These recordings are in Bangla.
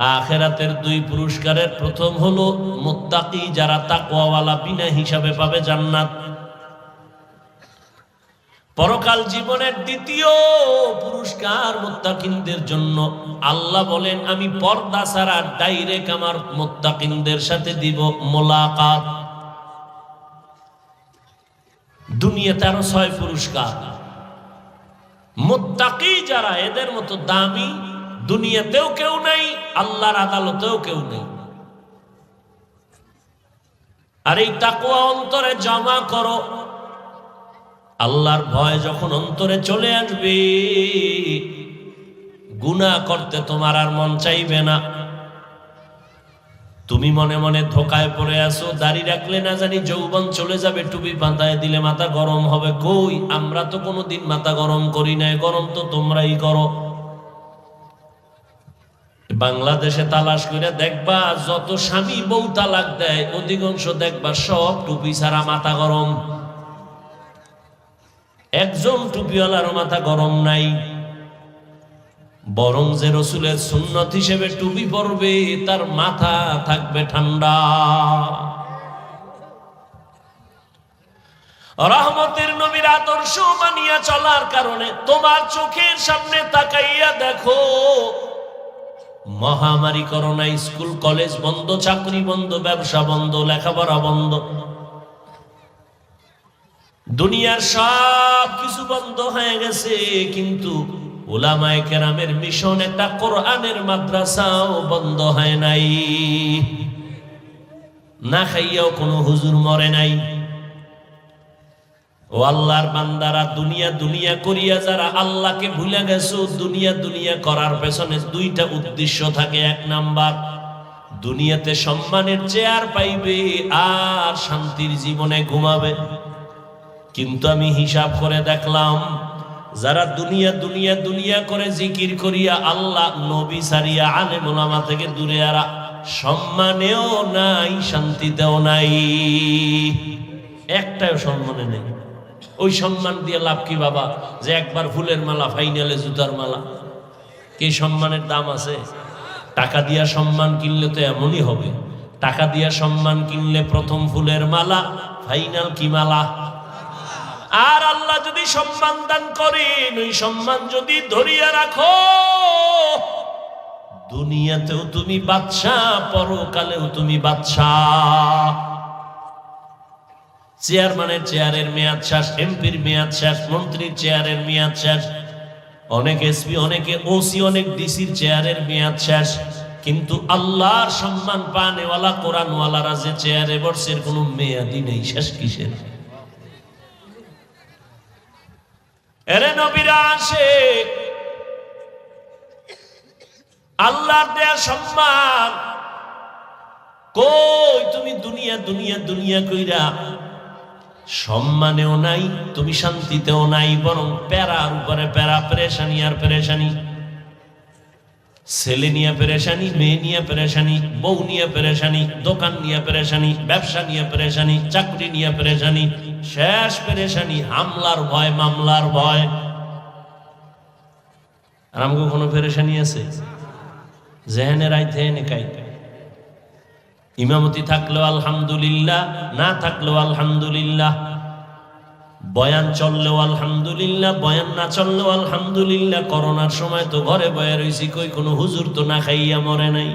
আখেরাতের দুই পুরস্কারের প্রথম হলো মুত্তাকি, যারা তাকওয়াওয়ালা বিনা হিসাবে পাবে জান্নাত। পরকাল জীবনের দ্বিতীয় পুরস্কার মুত্তাকিনদের জন্য। আল্লাহ বলেন, আমি পর্দা ছাড়া ডাইরেক্ট আমার মুত্তাকিনদের সাথে দিব মোলাকাত। দুনিয়াতে আরও ছয় পুরস্কার। মুত্তাকি যারা, এদের মতো দামি দুনিয়াতেও কেউ নাই, আল্লাহর আদালতেও কেউ নেই। আর এই তাকুয়া অন্তরে জমা করো। আল্লাহর ভয় যখন অন্তরে চলে আসবে, গুনাহ করতে তোমার আর মন চাইবে না। তুমি মনে মনে ধোকায় পড়ে আসো দাড়ি রাখলে না জানি যৌবন চলে যাবে, টুপি বাঁধায় দিলে মাথা গরম হবে। কই, আমরা তো কোনোদিন মাথা গরম করি নাই, গরম তো তোমরাই করো। বাংলাদেশে তালাশ করে দেখবা যত স্বামী বউ তালাক দেয়, অধিকাংশ দেখবা সব টুপি ছাড়া মাথা গরম। একজন টুপিওয়ালার মাথা গরম নাই। বরং যে রসুলের সুন্নত হিসেবে টুপি পরবে, তার মাথা থাকবে ঠান্ডা। রহমতের নবীর আদর্শ মানিয়া চলার কারণে তোমার চোখের সামনে তাকাইয়া দেখো মহামারী করোনা স্কুল, কলেজ বন্ধ, চাকরি বন্ধ, ব্যবসা বন্ধ, লেখাপড়া বন্ধ। দুনিয়ার সব কিছু বন্ধ হয়ে গেছে, কিন্তু ওলামায়ে কেরামের মিশন একটা কোরআনের মাদ্রাসাও বন্ধ হয় নাই। না খাইয়াও কোনো হুজুর মরে নাই। ও আল্লাহর বান্দারা, দুনিয়া দুনিয়া করিয়া যারা আল্লাহকে ভুলে গেছো, দুনিয়া দুনিয়া করার পেছনে দুইটা উদ্দেশ্য থাকে। এক নাম্বার, দুনিয়াতে সম্মানের চেয়ার পাইবে আর শান্তির জীবনে ঘুমাবে। কিন্তু আমি হিসাব করে দেখলাম, যারা দুনিয়া দুনিয়া দুনিয়া করে জিকির করিয়া আল্লাহ নবী সারিয়া আলে মোলামা থেকে দূরে আরা সম্মানেও নাই, শান্তিতেও নাই। একটাও সম্মানে নেই। ওই সম্মান দিয়ে লাভ কি বাবা? যে একবার ফুলের মালা ফাইনালে জুতার মালা। কি সম্মানের দাম আছে? টাকা দিয়া সম্মান কিনলে তো এমনই হবে। টাকা দিয়া সম্মান কিনলে প্রথম ফুলের মালা ফাইনাল কি মালা? আর আল্লাহ যদি সম্মান দান করেন, ওই সম্মান যদি ধরিয়া রাখো, দুনিয়াতেও তুমি বাদশাহ, পরকালেও তুমি বাদশাহ। চেয়ারম্যানের চেয়ারের মেয়াদ শেষ, এমপির মেয়াদ শেষ, মন্ত্রীর চেয়ারের মেয়াদ শেষ, অনেক এসপি, অনেকে ওসি, অনেক ডিসির চেয়ারের মেয়াদ শেষ। কিন্তু আল্লাহর সম্মান পানেওয়ালা, কোরআনওয়ালারা যে চেয়ারে বসে এর কোনো মেয়াদি নেই। শেষ কিসের? এরে নবীরা আসে। আল্লাহর দেয়া সম্মান। কই তুমি দুনিয়া দুনিয়া দুনিয়া কইরা সম্মানেও নাই, তুমি শান্তিতেও নাই, বরং প্যারার উপরে প্যারা, পেরেশানি আর পেরেশানি। ছেলে নিয়ে পেরেশানি, মেয়ে নিয়ে পেরেশানি, বউ নিয়ে পেরেশানি, দোকান নিয়ে পেরেশানি, ব্যবসা নিয়ে পেরেশানি, চাকরি নিয়ে পেরেশানি, শেষ পেরেশানি, হামলার ভয়, মামলার ভয়। আর আমাকে কোনো পেরেশানি আছে? জেহেনে রাই থেনে কাই ইমামতি থাকলেও আলহামদুলিল্লাহ, না থাকলেও আলহামদুলিল্লাহ। বয়ান চললেও আলহামদুলিল্লাহ, বয়ান না চললেও আলহামদুলিল্লাহ, করোনার সময় তো ঘরে বয়ে রয়েছি কই কোনো হুজুর তো না খাইয়া মরে নাই।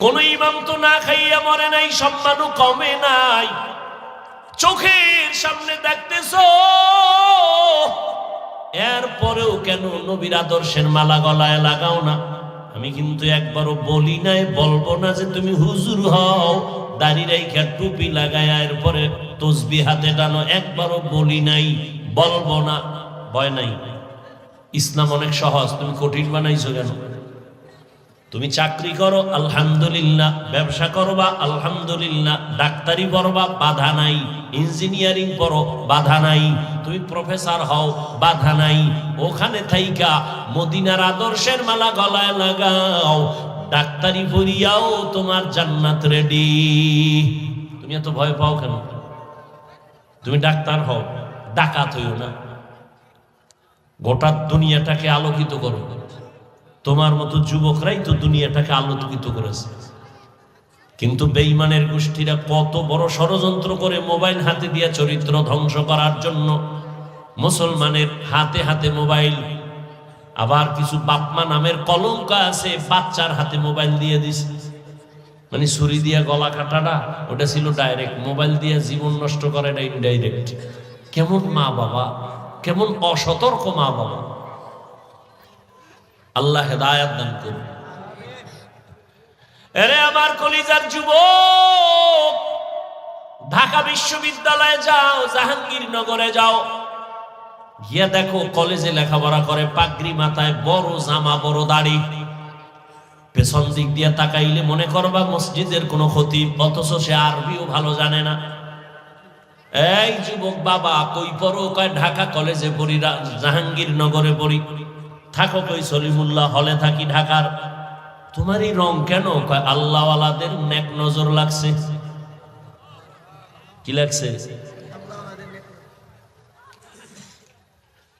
কোন ইমাম তো না খাইয়া মরে নাই সম্মানও কমে নাই। চোখের সামনে দেখতেছ, এরপরেও কেন নবীর আদর্শের মালা গলায় লাগাও না? আমি কিন্তু একবারও বলি নাই, বলব না যে তুমি হুজুর হও। দাড়ি রাইখা টুপি লাগায় এরপরে তসবি হাতে টানো, একবারও বলি নাই, বলব না। ভয় নাই। ইসলাম অনেক সহজ, তুমি কঠিন বানাইছো কেন? তুমি চাকরি করো, আলহামদুলিল্লাহ। ব্যবসা করবা, আলহামদুলিল্লাহ। ডাক্তারি পড়বা, বাধা নাই। ইঞ্জিনিয়ারিং পড়ো, বাধা নাই। তুমি প্রফেসর হও, বাধা নাই। ওখানে থাইকা মদিনার আদর্শের মালা গলায় লাগাও। ডাক্তারি পড়িয়াও তোমার জান্নাত রেডি তুমি এত ভয় পাও কেন? তুমি ডাক্তার হও, ডাকাত হইও না। গোটা দুনিয়াটাকে আলোকিত করো। তোমার মতো যুবকরাই তো দুনিয়াটাকে আলোকিত করেছে। কিন্তু বেইমানের গোষ্ঠীরা কত বড় ষড়যন্ত্র করে মোবাইল হাতে দিয়ে চরিত্র ধ্বংস করার জন্য মুসলমানের হাতে হাতে মোবাইল, আবার কিছু বাপমা নামের কলঙ্ক আছে, বাচ্চার হাতে মোবাইল দিয়ে দিস মানে ছুরি দিয়া গলা কাটাটা, ওটা ছিল ডাইরেক্ট মোবাইল দিয়ে জীবন নষ্ট করে না ইনডাইরেক্ট কেমন মা বাবা, কেমন অসতর্ক মা বাবা। আল্লাহ হেদায়াত দান করুন। এরে আমার কলিজার যুবক, ঢাকা বিশ্ববিদ্যালয়ে যাও, জাহাঙ্গীরনগরে যাও। গিয়া দেখো কলেজে লেখাপড়া করে পাগড়ি মাথায় বড় জামা, বড় দাড়ি। পেছন দিক দিয়ে তাকাইলে মনে করবা মসজিদের কোনো ক্ষতি, অথচ সে আরবিও ভালো জানে না। এই যুবক বাবা, কই পড়ো, কয় ঢাকা কলেজে পড়ি, জাহাঙ্গীরনগরে পড়ি। থাকো কই সলিমুল্লাহ, হলে থাকি ঢাকার। তোমার এই রং কেন? কয়, আল্লাহওয়ালাদের নেক নজর লাগছে। কি লাগছে?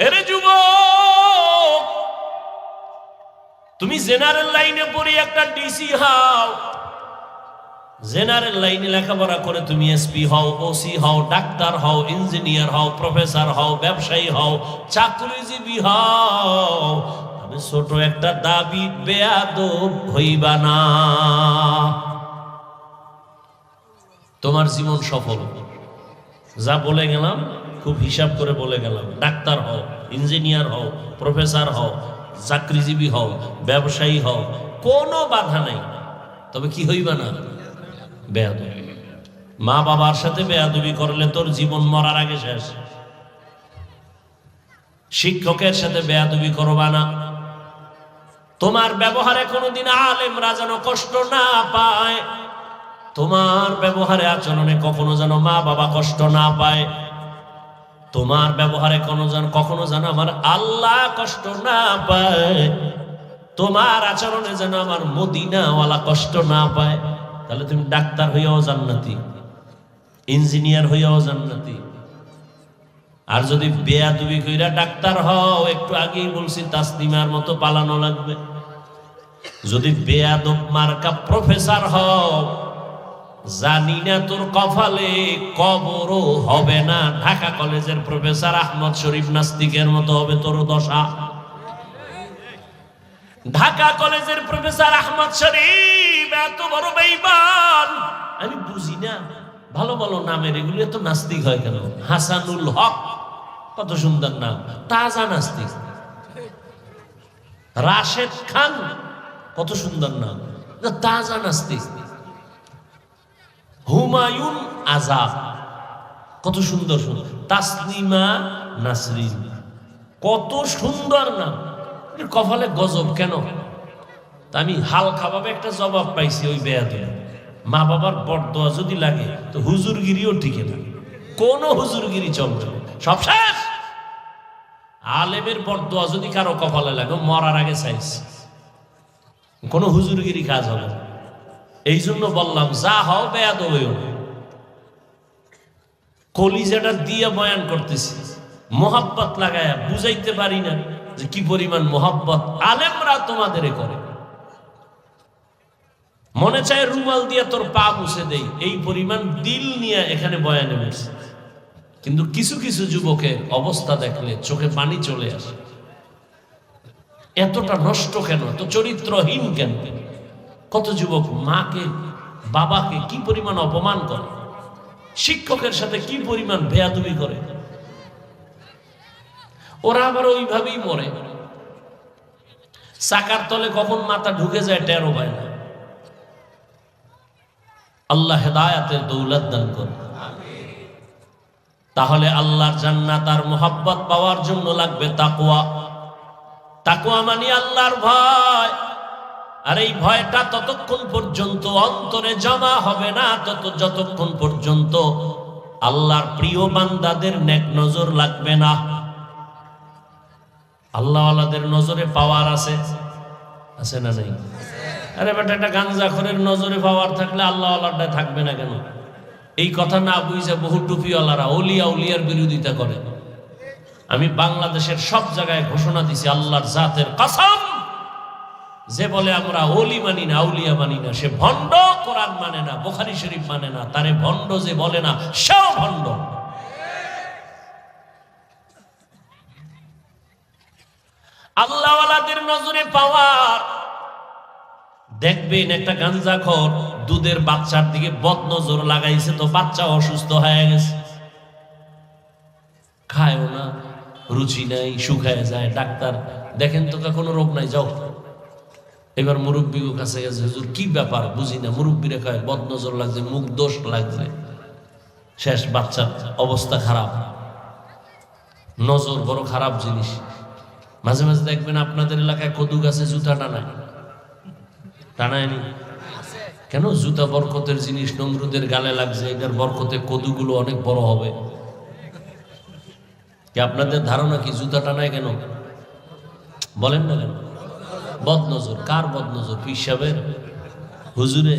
এরে যুব তুমি জেনারেল লাইনে পড়ি একটা ডিসি হও। জেনারেল লাইনে লেখাপড়া করে তুমি এসপি হও ওসি হও, ডাক্তার হও ইঞ্জিনিয়ার হও প্রফেসর হও, ব্যবসায়ী হও, চাকরিজীবী হও। তবে ছোট একটা দাবি, বেয়াদব হইবা না। তোমার জীবন সফল। যা বলে গেলাম, খুব হিসাব করে বলে গেলাম। ডাক্তার হও ইঞ্জিনিয়ার হও প্রফেসর হও, চাকরিজীবী হও, ব্যবসায়ী হও, কোনো বাধা নাই। তবে কি হইবা না? বেয়াদবি। মা বাবার সাথে বেয়াদবি করলে তোর জীবন মরার আগে শেষ। শিক্ষকের সাথে বেয়াদবি করবা না। তোমার ব্যবহারে কোনোদিন আলেমরা যেন কষ্ট না পায়। তোমার ব্যবহারে আচরণে কখনো যেন মা বাবা কষ্ট না পায়। তোমার ব্যবহারে কোনো যেন কখনো যেন আমার আল্লাহ কষ্ট না পায়। তোমার আচরণে যেন আমার মদিনাওয়ালা কষ্ট না পায়। তাহলে তুমি ডাক্তার হইয়াও জান্নাতি, ইঞ্জিনিয়ার হইয়াও জান্নাতি। আর যদি বেয়াদুবি কইরা ডাক্তার হও, একটু আগেই বলছি তাসলিমার মতো পালানো লাগবে। যদি বেয়াদব মার্কা প্রফেসর হও, জানি না তোর কপালে কবরও হবে না। ঢাকা কলেজের প্রফেসর আহমদ শরীফ নাস্তিকের মতো হবে তোর দশা। ঢাকা কলেজের প্রফেসর আহমদ শরীফ, এত বড় বেঈমান আমি বুঝি না, ভালো ভালো নামের, এগুলো তো নাস্তিক হয় কেন? হাসানুল হক, কত সুন্দর নাম, তাজা নাস্তিক। রাশেদ খান, কত সুন্দর নাম তাজা নাস্তিক। হুমায়ুন আজাদ, কত সুন্দর সুন্দর, তাসলিমা নাসরিন, কত সুন্দর নাম। কপালে গজব কেন? আমি হালকাভাবে একটা জবাব পাইছি ওই বেয়াদে মা বাবার বরদোয়া যদি লাগে, তো হুজুরগিরিও টিকে না। কোন হুজুরগিরি চলবে না। সব শেষ! আলেমের বরদোয়া যদি কারও কপালে লাগে মরার আগে চাইছে। কোন হুজুরগিরি কাজ হবে এই জন্য বললাম, যা হও বেয়াদ হইও না। কলিজাটা দিয়ে বয়ান করতেছি। মোহাব্বত লাগায়া বুঝাইতে পারি না। যে কি পরিমাণ মোহাব্বত আলেমরা তোমাদের করে। মনে চায় রুমাল দিয়ে তোর পা মুছে দেই, এই পরিমাণ দিল নিয়ে এখানে বয়ানে বসে কিন্তু কিছু কিছু যুবকের অবস্থা দেখলে চোখে পানি চলে আসে। এতটা নষ্ট কেন? তো চরিত্রহীন কেন? কত যুবক মাকে, বাবাকে কি পরিমাণ অপমান করে? শিক্ষকের সাথে কি পরিমাণ বেয়াদবি করে? ওরা আবার ওইভাবেই মরে। চাকার তলে কখন মাথা ঢুকে যায় টেরো পায় না। আল্লাহ হেদায়াতের দৌলত দান করে তাহলে আল্লাহর জান্নাত আর মোহাব্বত পাওয়ার জন্য লাগবে তাকুয়া তাকুয়া মানে আল্লাহর ভয়। আর এই ভয়টা ততক্ষণ পর্যন্ত অন্তরে জমা হবে না, তত যতক্ষণ পর্যন্ত আল্লাহর প্রিয় বান্দাদের নেক নজর লাগবে না। আল্লাহওয়ালাদের নজরে পাওয়ার আছে? আছে না নেই? আরে বেটা, একটা গাঞ্জাখরের নজরে পাওয়ার থাকলে আল্লাহওয়ালাটা থাকবে না কেন? এই কথা না বুঝে বহু টুপিওয়ালারা অলিয়া উলিয়ার বিরোধিতা করে। আমি বাংলাদেশের সব জায়গায় ঘোষণা দিছি, আল্লাহর জাতের কসম, যে বলে আমরা অলি মানি না, আউলিয়া মানি না, সে ভণ্ড কোরআন মানে না, বোখারি শরীফ মানে না, তারে ভণ্ড যে বলে না, সেও ভণ্ড। আল্লাহওয়ালাদের নজরে পাওয়ার। দেখবেন একটা গাঞ্জা গাঞ্জাখর দুধের বাচ্চার দিকে বদ নজর লাগাইছে তো বাচ্চা অসুস্থ হয়ে গেছে। খায়ও না, রুচি নাই, শুকায় যায়, ডাক্তার দেখেন তো কোনো রোগ নাই, যাও। এবার মুরব্বীর কাছে গেছে, হুজুর, কি ব্যাপার? বুঝি না, মুরব্বীরা কয় বদ নজর লাগছে, মুখ দোষ লাগছে। শেষ, বাচ্চার অবস্থা খারাপ। নজর বড় খারাপ জিনিস। মাঝে মাঝে দেখবেন আপনাদের এলাকায় কদু গাছে জুতা টানায়। টানায়নি? কেন? জুতা বরকতের জিনিস, নমরুদের গালে লাগছে, এটার বরকতে কদুগুলো অনেক বড় হবে। কি আপনাদের ধারণা কি? জুতা টানায় কেন? বলেন না কেন? বদনজর, কার বদনজর? পিসাবের হুজুরে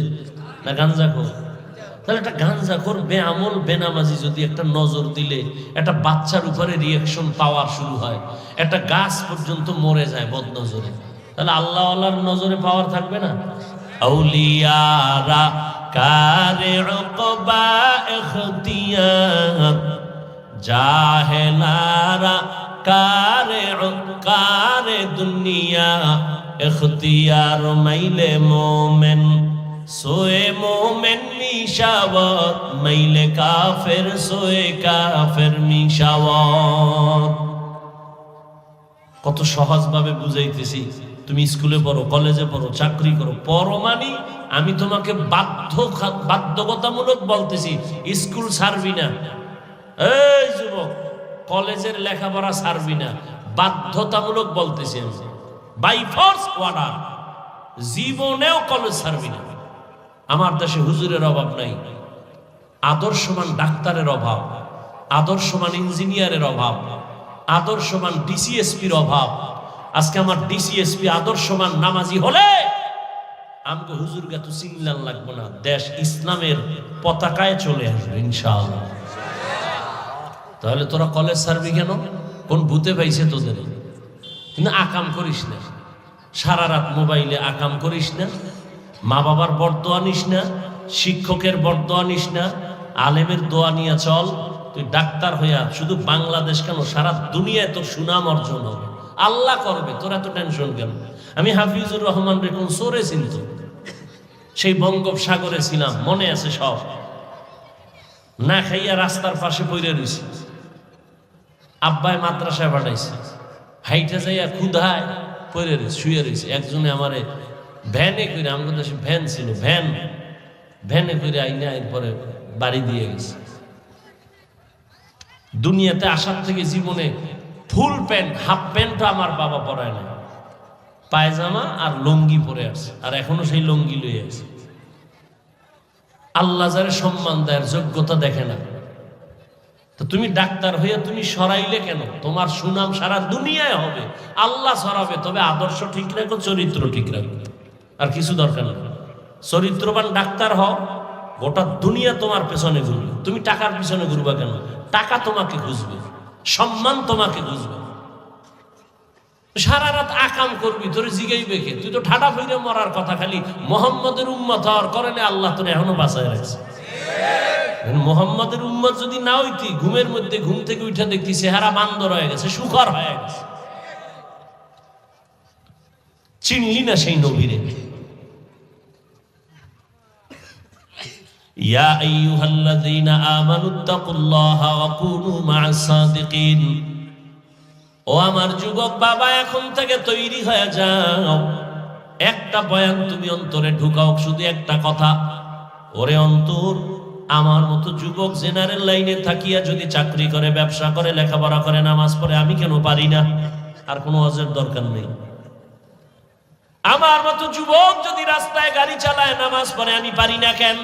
না গাঞ্জা খোর তাহলে একটা গাঞ্জা খোর বেআমল, বেনামাজি যদি একটা নজর দিলে, একটা বাচ্চার উপরে রিয়াকশন পাওয়ার শুরু হয়, একটা গাছ পর্যন্ত মরে যায় বদনজরে। তাহলে আল্লাহ আল্লাহর নজরে পাওয়ার থাকবে না? আউলিয়ারা কারে কারে দুনিয়া মাইলে মোমেন, সোয়ে মোমেন মিশাওয়াত, মাইলে কাফের, সোয়ে কাফের মিশাওয়াত। কত সহজভাবে বুঝাইতেছি, তুমি স্কুলে পড়ো, কলেজে পড়ো, চাকরি করো, পড়ো মানি আমি তোমাকে বাধ্য বাধ্যকতামূলক বলতেছি, স্কুল ছাড়বি না। এই যুবক, কলেজের লেখাপড়া ছাড়বি না, বাধ্যতামূলক বলতেছি আমি। বাই ফোর্স অর্ডার জীবনেও কলেজ ছাড়বি না। আমার দেশে হুজুরের অভাব নাই। আদর্শমান ডাক্তারের অভাব, আদর্শমান ইঞ্জিনিয়ারের অভাব, আদর্শমান ডিসিএসপির অভাব। আজকে আমার ডিসিএসপি আদর্শমান নামাজি হলে আমাকে হুজুর তো চিনলান লাগবে না। দেশ ইসলামের পতাকায় চলে আসবে, ইনশাআল্লাহ। তাহলে তোরা কলেজ সারবি কেন? কোন ভূতে পাইছে তোদের? কিন্তু আকাম করিস না। সারা রাত মোবাইলে আকাম করিস না। মা বাবার বরদোয়া নিস না, শিক্ষকের বরদোয়া নিস না, আলেমের দোয়া নিয়ে চল। তুই ডাক্তার হইয়া শুধু বাংলাদেশ কেন, সারা দুনিয়ায় তোর সুনাম অর্জন হবে। আল্লাহ করবে, তোর এত টেনশন কেন? আমি হাফিজুর রহমান রে কোন সোরে চিনত। সেই বঙ্গোপসাগরে ছিলাম, মনে আছে সব। না খাইয়া রাস্তার পাশে পড়ে রয়েছে আব্বাই মাদ্রাসায় পাঠাইছে। হাইটা যাইয়া ক্ষুধায় পড়ে রয়েছে শুয়ে রয়েছে একজনে আমারে ভ্যানে করে আমাদের দেশে ভ্যান ছিল, ভ্যান। ভ্যানে করে আইনা এরপরে বাড়ি দিয়ে গেছে। দুনিয়াতে আসার থেকে জীবনে ফুল প্যান্ট, হাফ প্যান্টও আমার বাবা পরায় না পায়জামা আর লঙ্গি পরে আছে আর এখনও সেই লঙ্গি লয়ে আছে। আল্লাহ যারে সম্মান দেয় যোগ্যতা দেখে না। তো তুমি ডাক্তার হয়ে তুমি সরাইলে কেন? তোমার সুনাম সারা দুনিয়ায় হবে, আল্লাহ সরাবে, তবে আদর্শ ঠিক রাখো, চরিত্র ঠিক রাখো। আর কিছু দরকার নেই। চরিত্রবান ডাক্তার হও, গোটা দুনিয়া তোমার পেছনে ঘুরবে। তুমি টাকার পিছনে ঘুরবা কেন? টাকা তোমাকে খুঁজবে সম্মান তোমাকে খুঁজবে সারা রাত আকাম করবি, তোর জিগাইবে কে? তুই তো ঠাডা ফিরে মরার কথা, খালি মোহাম্মদের উম্মত হওয়ার করলে আল্লাহ তোর এখনও বাঁচায় রাখছে। মোহাম্মদের উম্মত যদি না হইতি, ঘুমের মধ্যে ঘুম থেকে উঠে দেখতি চেহারা বান্দর হয়ে গেছে, সুখর হয়ে গেছে। চিনলি না সেই নবীরে? ইয়া আইয়ুহাল্লাযীনা আমানুত্তাকুল্লাহা ওয়া কুনু মা'আস সাদিকিন। ও আমার যুবক বাবা, এখন থেকে তৈরি হয়ে যাও। একটা বয়ান তুমি অন্তরে ঢুকাও, শুধু একটা কথা। ওরে অন্তর, আমার মতো যুবক জেনারেল লাইনে থাকিয়া যদি চাকরি করে, ব্যবসা করে, লেখাপড়া করে, নামাজ পড়ে, আমি কেন পারি না? আর কোনো অজের দরকার নেই। আমার মতো যুবক যদি রাস্তায় গাড়ি চালায়, নামাজ পড়ে, আমি পারি না কেন?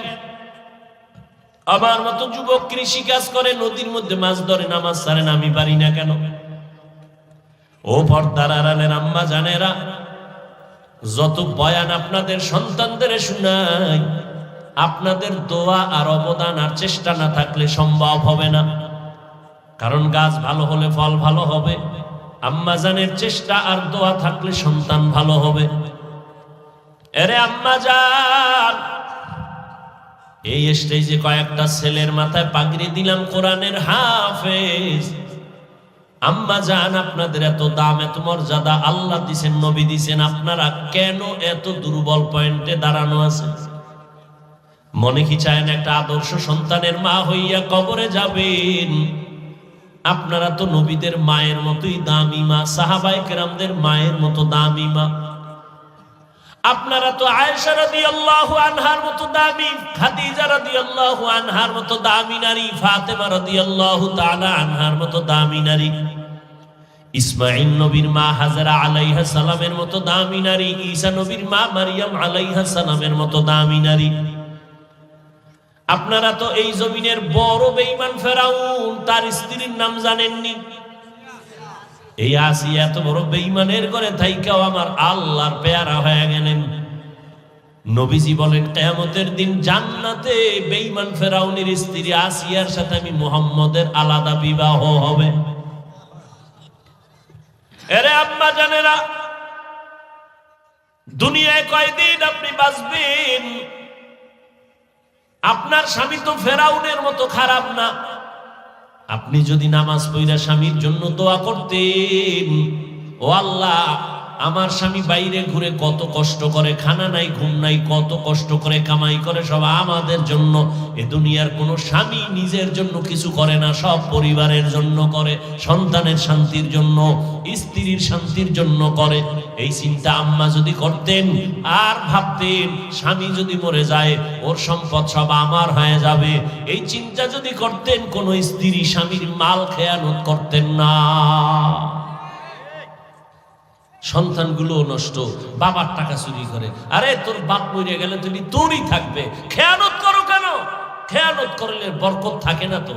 আমার মতো যুবক কৃষি কাজ করে, নদীর মধ্যে মাছ ধরে, নামাজ ছাড়ে না, আমি পারি না কেন? ও পর্দার আড়ালের আম্মা জানেরা, যত বয়ান আপনাদের সন্তানদের শোনাই, আপনাদের দোয়া আর অবদান আর চেষ্টা না থাকলে সম্ভব হবে না। কারণ গাছ ভালো হলে ফল ভালো হবে আম্মাজানের চেষ্টা আর দোয়া থাকলে সন্তান ভালো হবে। এরে আম্মা যান এই স্টেজে কয়েকটা ছেলের মাথায় পাগড়ি দিলাম কোরআনের হাফেজ। আম্মা যান আপনাদের এত দাম, এত মর্যাদা, আল্লাহ দিছেন, নবী দিছেন, আপনারা কেন এত দুর্বল পয়েন্টে দাঁড়ানো আছে? মনে কি চায় না একটা আদর্শ সন্তানের মা হইয়া কবরে যাবেন? আপনারা তো নবীদের মায়ের মতোই দামি মা সাহাবাই কেরামদের মায়ের মতো দামি মা। আপনারা তো আয়েশা রাদিয়াল্লাহু আনহার মতো দামি, খাদিজা রাদিয়াল্লাহু আনহার মতো দামি নারী, ফাতেমা রাদিয়াল্লাহু তাআলা আনহার মতো দামি নারী। ইসমাইল নবীর মা হাজারা আলাইহা সালামের মতো দামি নারী, ঈসা নবীর মা মারিয়াম আলাইহা সালামের মতো দামি নারী। আপনারা তো এই জমিনের বড় বেঈমান ফেরাউন, তার স্ত্রীর নাম জানেননি। এই আসি এত বড় বেইমানের করে থাইকাও আমার আল্লাহর পেয়ারা হয়ে গেলেন। নবীজি বলেন, কেয়ামতের দিন জান্নাতে বেঈমান ফেরাউনের স্ত্রী আসিয়ার সাথে আমি মোহাম্মদের আলাদা বিবাহ হবে। এরে আম্মা জানেরা, দুনিয়ায় কয়দিন আপনি বাঁচবেন? আপনার স্বামী তো ফেরাউনের মতো খারাপ না। আপনি যদি নামাজ পইরা স্বামীর জন্য দোয়া করতেন ও আল্লাহ আমার স্বামী বাইরে ঘুরে কত কষ্ট করে, খানা নাই, ঘুম নাই, কত কষ্ট করে কামাই করে, সব আমাদের জন্য। এ দুনিয়ার কোনো স্বামী নিজের জন্য কিছু করে না, সব পরিবারের জন্য করে, সন্তানের শান্তির জন্য, স্ত্রীর শান্তির জন্য করে। এই চিন্তা আম্মা যদি করতেন, আর ভাবতেন, স্বামী যদি মরে যায়, ওর সম্পদ সব আমার হয়ে যাবে। এই চিন্তা যদি করতেন, কোন স্ত্রী স্বামীর মাল খেয়ানত করতেন না। সন্তানগুলো নষ্ট, বাবার টাকা চুরি করে। আরে, তোর বাপ মরে গেলে তুমি তোরই থাকবে। খেয়ানত করো কেন? খেয়ানত করলে বরকত থাকে না তো।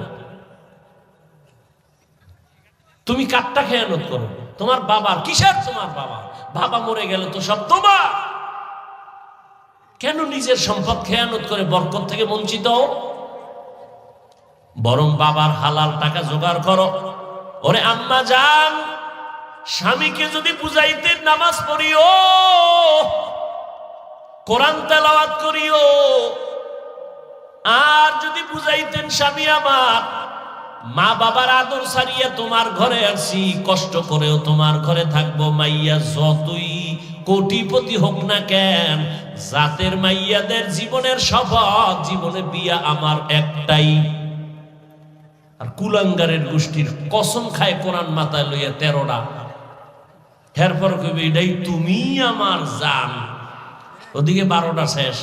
তুমি কাটটা খেয়ানত করো? তোমার বাবার, কিসের তোমার বাবা? বাবা মরে গেলে তো সব তোমার। কেন নিজের সম্পদ খেয়ানত করে বরকত থেকে বঞ্চিত বরং বাবার হালাল টাকা জোগাড় করো। ওরে আম্মা, যান। স্বামীকে যদি বুঝাইতে নামাজ পড়িও, কোরআন তেলাওয়াত করিও, আর যদি বুঝাইতেন স্বামী আমার, মা বাবার আদর সারিয়া তোমার ঘরে আসি, কষ্ট করেও তোমার ঘরে থাকব মাইয়া, যতই কোটিপতি হোক না কেন, জাতের মাইয়াদের জীবনের শপথ, জীবনে বিয়া আমার একটাই। আর কুলাঙ্গারের গোষ্ঠীর কসম খায় কোরআন মাথায় লইয়া তেরোটা। এরপর কইবে, এটাই তুমি আমার জান। ওদিকে বারোটা শেষ।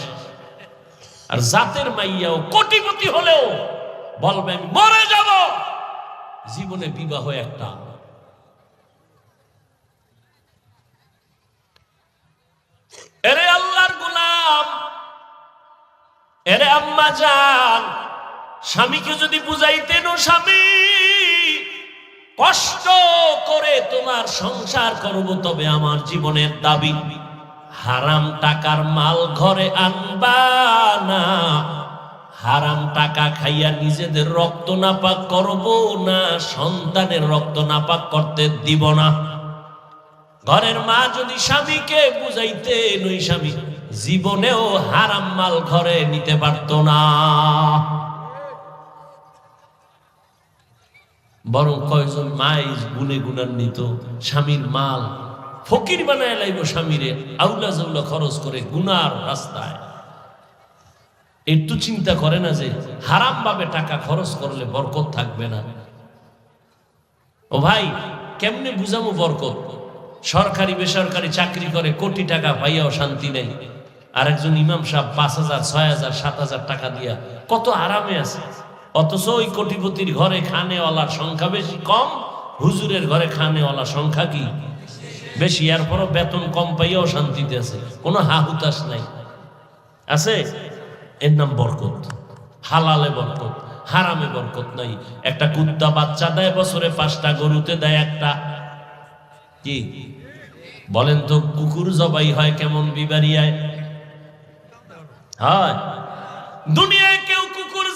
আর জাতের মাইয়াও কোটিপতি হলেও বলবে আমি মরে যাব। জীবনে বিবাহ একটা। এরে আল্লাহর গোলাম, এরে আম্মা যান স্বামীকে যদি বুঝাইতেন স্বামী কষ্ট করে তোমার সংসার করব তবে আমার জীবনের দাবি। হারাম টাকার মাল ঘরে আনবা না। হারাম টাকা খাইয়া নিজেদের রক্ত নাপাক করব না, সন্তানের রক্ত নাপাক করতে দিব না। ঘরের মা যদি স্বামীকে বুঝাইতে নই স্বামী জীবনেও হারাম মাল ঘরে নিতে পারতো না। বরং কয়জন মাই গুনে গুণান্বিত, স্বামীর মাল ফকির বানায় লাইব স্বামীরে, আউলা জাউলা খরচ করে গুনার রাস্তায়। একটু চিন্তা করে না যে হারাম ভাবে টাকা খরচ করলে বরকত থাকবে না। ও ভাই, কেমনে বুঝামো বরকত? সরকারি, বেসরকারি চাকরি করে কোটি টাকা পাইয়াও শান্তি নেই। আর একজন ইমাম সাহেব পাঁচ হাজার, ছয় হাজার, সাত হাজার টাকা দিয়া কত আরামে আছে। অথচ ওই কোটিপতির ঘরে খানেওয়ালার সংখ্যা বেশি কম, হুজুরের ঘরে খানেওয়ালার সংখ্যা কি? বেশি, এরপরও বেতন কম পাইয়াও শান্তিতে আছে। কোনো হাহুতাস নাই। আছে? এর নাম বরকত। হালালে বরকত, হারামে বরকত নাই। একটা কুত্তা বাচ্চা দেয়, বছরে পাঁচটা গরুতে দেয় একটা। কি? বলেন তো, কুকুর জবাই হয় কেমন বিবারিয়ায় হয়। দুনিয়ায় কেউ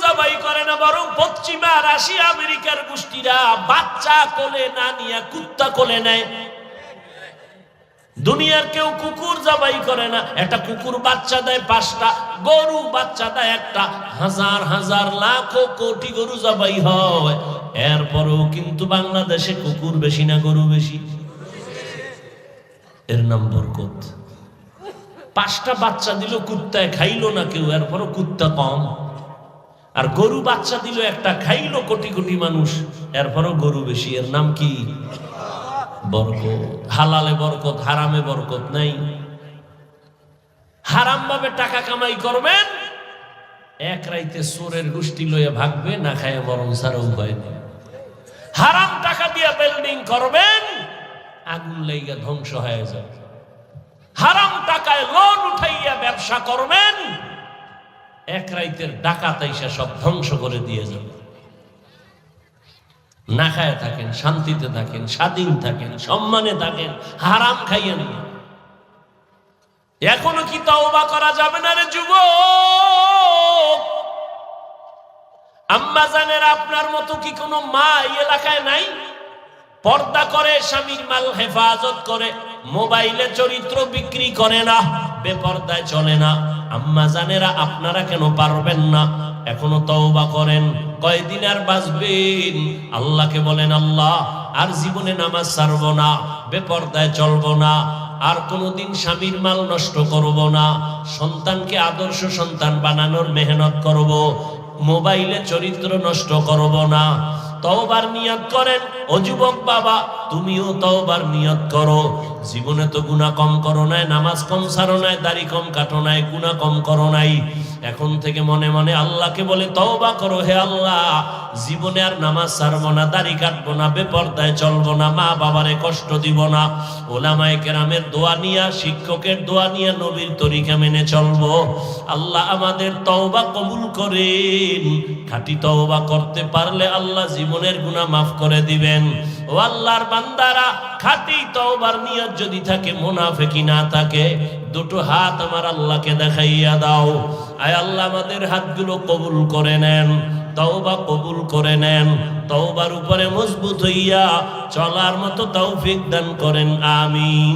জবাই করে না, বরং পশ্চিমা রাশিয়া আমেরিকার গোষ্ঠীরা বাচ্চা কোলে না নিয়ে কুত্তা কোলে নেয়। দুনিয়ার কেউ কুকুর জবাই করে না, একটা কুকুর বাচ্চা দেয় পাঁচটা, গরু বাচ্চা দেয় একটা, হাজার হাজার, লাখো কোটি গরু জবাই হয়। এরপরেও কিন্তু বাংলাদেশে কুকুর বেশি না গরু বেশি? এর নাম বরকত। পাঁচটা বাচ্চা দিল, কুত্তায় খাইলো না কেউ, এরপরও কুত্তা কম। আর গরু বাচ্চা দিল একটা, খাইলো কোটি কোটি মানুষ। এরপরও গরু বেশি, এর নাম কি? বরকত। হালালে বরকত, হারামে বরকত নাই। হারাম ভাবে টাকা কামাই করবেন, এক রাইতে সোরের গোষ্ঠী লইয়া ভাগবে, না খায় বরং ছাড়া উপায় নেই। হারাম টাকা দিয়ে বিল্ডিং করবেন, আগুন লেগে ধ্বংস হয়ে যাবে হারাম টাকায় লোন উঠাইয়া ব্যবসা করবেন এক রাইতের ডাকাত আইসা সব ধ্বংস করে দিয়ে যাবে না খায় থাকেন, শান্তিতে থাকেন, স্বাধীন থাকেন, সম্মানে থাকেন, হারাম খাইয়েন এখনও কি তওবা করা যাবে না রে যুব আম্মা জানের আপনার মতো কি কোনো মা এই এলাকায় নাই? পর্দা করে, স্বামীর মাল হেফাজত করে, মোবাইলে চরিত্র বিক্রি করে না, বেপর্দায় চলে না। আম্মা জানেরা আপনারা কেন পারবেন না? এখনও তওবা করেন। কয়দিন আর বাঁচবেন? আল্লাহকে বলেন, আল্লাহ, আর জীবনে নামাজ ছাড়ব না, বেপর্দায় চলবো না, আর কোনোদিন স্বামীর মাল নষ্ট করব না, সন্তানকে আদর্শ সন্তান বানানোর মেহনত করব, মোবাইলে চরিত্র নষ্ট করব না তওবার নিয়ত করেন। ও যুবক বাবা, তুমিও তওবার নিয়ত করো। জীবনে তো গুনাহ কম করো নাই, নামাজ কম সারো নাই, দাড়ি কম কাটো নাই, গুনাহ কম করো নাই। এখন থেকে মনে মনে আল্লাহকে বলে, তওবা করো হে আল্লাহ। জীবনে আর নামাজ ছাড়বো না, দাড়ি কাটবো না, বেপর্দায় চলবো না, মা বাবারে কষ্ট দিব না। ওলামায়ে কেরামের দোয়া নিয়া, শিক্ষকের দোয়া নিয়া নবীর তরিকা মেনে চলবো। আল্লাহ আমাদের তওবা কবুল করেন। খাঁটি তওবা করতে পারলে আল্লাহ জীবনের গুনাহ মাফ করে দিবেন। ও আল্লাহর বান্দারা, খাঁটি তওবার নিয়ত যদি থাকে মুনাফিকি না থাকে, দুটো হাত আমার আল্লাহকে দেখাইয়া দাও। আয় আল্লাহ আমাদের হাতগুলো কবুল করে নেন। তওবা কবুল করে নেন তওবার উপরে মজবুত হইয়া চলার মতো তৌফিক দান করেন আমিন।